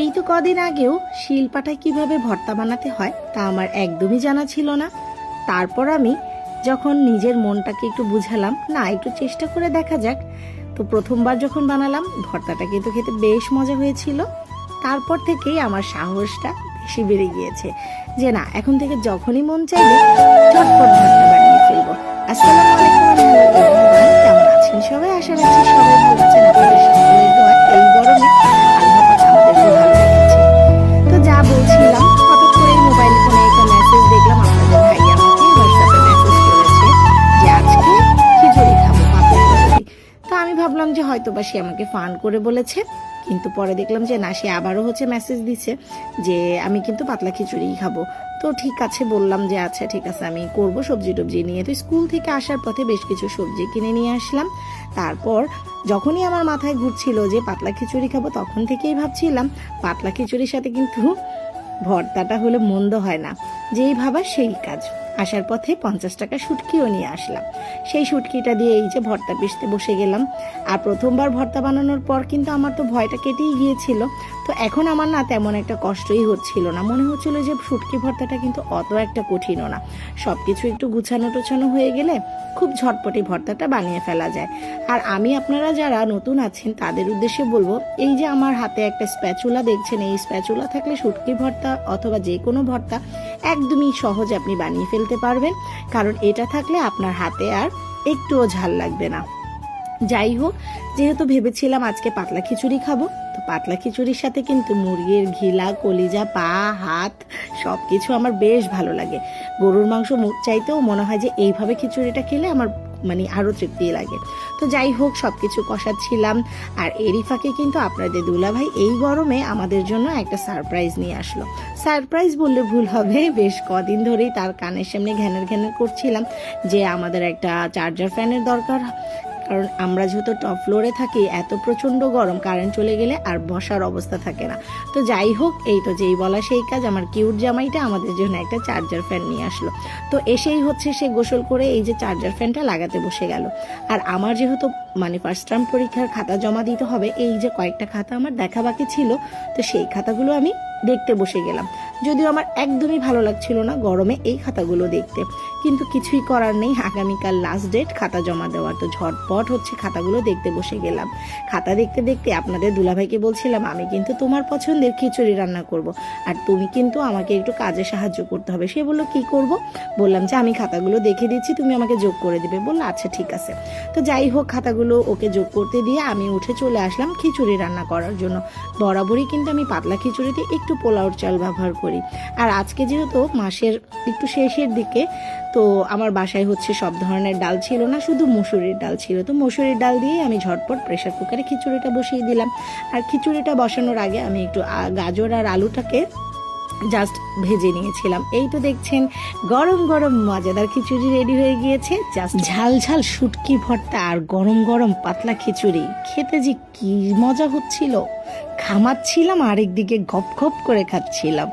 এই তো কদিন আগেও শিলপাটায় কীভাবে ভর্তা বানাতে হয় তা আমার একদমই জানা ছিল না। তারপর আমি যখন নিজের মনটাকে একটু বুঝালাম, না, একটু চেষ্টা করে দেখা যাক। তো প্রথমবার যখন বানালাম, ভর্তাটা কিন্তু খেতে বেশ মজা হয়েছিল। তারপর থেকেই আমার সাহসটা বেশি বেড়ে গিয়েছে যে, না, এখন থেকে যখনই মন চাইবে চটপট ভর্তা বানিয়ে ফেলব। আসসালামু আলাইকুম কেমন আছেন সবাই? আশা রাখছি সবাই ভালো আছেন। ভাবলাম যে হয়তো বা সে আমাকে ফান করে বলেছে, কিন্তু পরে দেখলাম যে না, সে আবারও হচ্ছে মেসেজ দিছে যে আমি কিন্তু পাতলা খিচুড়ি খাব। তো ঠিক আছে, বললাম যে আচ্ছা ঠিক আছে, আমি করব সবজি টবজি নিয়ে। তো স্কুল থেকে আসার পথে বেশ কিছু সবজি কিনে নিয়ে আসলাম। তারপর যখনই আমার মাথায় ঘুরছিল যে পাতলা খিচুড়ি খাব, তখন থেকেই ভাবছিলাম পাতলা খিচুড়ির সাথে কিন্তু ভর্তাটা হলে মন্দ হয় না। যেই ভাবা সেই কাজ। আসার পথে পঞ্চাশ টাকা শুটকিও নিয়ে আসলাম। সেই শুটকিটা দিয়ে এই যে ভর্তা পিষতে বসে গেলাম। আর প্রথমবার ভর্তা বানানোর পর কিন্তু আমার তো ভয়টা কেটেই গিয়েছিল। তো এখন আমার না তেমন একটা কষ্টই হচ্ছিল না। মনে হচ্ছিল যে শুটকি ভর্তাটা কিন্তু অত একটা কঠিনও না। সব কিছু একটু গুছানো টোছানো হয়ে গেলে খুব ঝটপটি ভর্তাটা বানিয়ে ফেলা যায়। আর আমি আপনারা যারা নতুন আছেন, তাদের উদ্দেশ্যে বলব, এই যে আমার হাতে একটা স্প্যাচুলা দেখছেন, এই স্প্যাচুলা থাকলে শুটকি ভর্তা অথবা যে কোনো ভর্তা একদমই সহজ আপনি বানিয়ে ফেলতে পারবেন। কারণ এটা থাকলে আপনার হাতে আর একটুও ঝাল লাগবে না। যাই হোক, যেহেতু ভেবেছিলাম আজকে পাতলা খিচুড়ি খাব, তো পাতলা খিচুড়ির সাথে কিন্তু মুরগির ঘিলা, কলিজা, পা, হাত সব কিছু আমার বেশ ভালো লাগে। গরুর মাংস চাইতেও মনে হয় যে এইভাবে খিচুড়িটা খেলে আমার মানে আরও তৃপ্তি লাগে। তো যাই হোক সব কিছু কষাচ্ছিলাম। আর এরই ফাঁকে কিন্তু আপনাদের দুলাভাই এই গরমে আমাদের জন্য একটা সারপ্রাইজ নিয়ে আসলো। সারপ্রাইজ বললে ভুল হবে, বেশ কদিন ধরেই তার কানের সামনে ঘ্যানের ঘ্যানের করছিলাম যে আমাদের একটা চার্জার ফ্যানের দরকার। কারণ আমরা যেহেতু টপ ফ্লোরে থাকি, এত প্রচণ্ড গরম কারেন্ট চলে গেলে আর বসার অবস্থা থাকে না। তো যাই হোক, এই তো যেই বলা সেই কাজ, আমার কিউট জামাইটা আমাদের জন্য একটা চার্জার ফ্যান নিয়ে আসলো। তো এসেই হচ্ছে সে গোসল করে এই যে চার্জার ফ্যানটা লাগাতে বসে গেল। আর আমার যেহেতু মানে ফার্স্ট টার্ম পরীক্ষার খাতা জমা দিতে হবে, এই যে কয়েকটা খাতা আমার দেখা বাকি ছিল, তো সেই খাতাগুলো আমি দেখতে বসে গেলাম। যদিও আমার একদমই ভালো লাগছিল না গরমে এই খাতাগুলো দেখতে। কিন্তু কিছুই করার নেই। আগামীকাল লাস্ট ডেট খাতা জমা দেওয়ার। তো ঝটপট হচ্ছে খাতাগুলো দেখতে বসে গেলাম। খাতা দেখতে দেখতে আপনাদের দুলাভাইকে বলছিলাম, আমি কিন্তু তোমার পছন্দের খিচুড়ি রান্না করব। আর তুমি কিন্তু আমাকে একটু কাজে সাহায্য করতে হবে। সে বলল, কি করব? বললাম যে, আমি খাতাগুলো দেখে দিচ্ছি, তুমি আমাকে যোগ করে দেবে। বলল আচ্ছা ঠিক আছে। তো যাই হোক, খাতাগুলো ওকে যোগ করতে দিয়ে আমি উঠে চলে আসলাম খিচুড়ি রান্না করার জন্য। বরাবরই কিন্তু আমি পাতলা খিচুড়িতে একটু পোলাওর চাল ব্যবহার করি। আর আজকে যেহেতু মাসের একটু শেষের দিকে, তো আমার বাসায় হচ্ছে সব ধরনের ডাল ছিল না, শুধু মুসুরির ডাল ছিল। তো মুসুরির ডাল দিয়ে আমি ঝটপট প্রেশার কুকারে খিচুড়িটা বসিয়ে দিলাম। আর খিচুড়িটা বসানোর আগে আমি একটু গাজর আর আলুটাকে জাস্ট ভেজে নিয়েছিলাম। এই তো দেখছেন, গরম গরম মজাদার খিচুড়ি রেডি হয়ে গিয়েছে। জাস্ট ঝাল ঝাল শুটকি ভর্তা আর গরম গরম পাতলা খিচুড়ি। খেতে যে কি মজা হচ্ছিল। খামাচ্ছিলাম, আরেকদিকে গপ গপ করে খাচ্ছিলাম।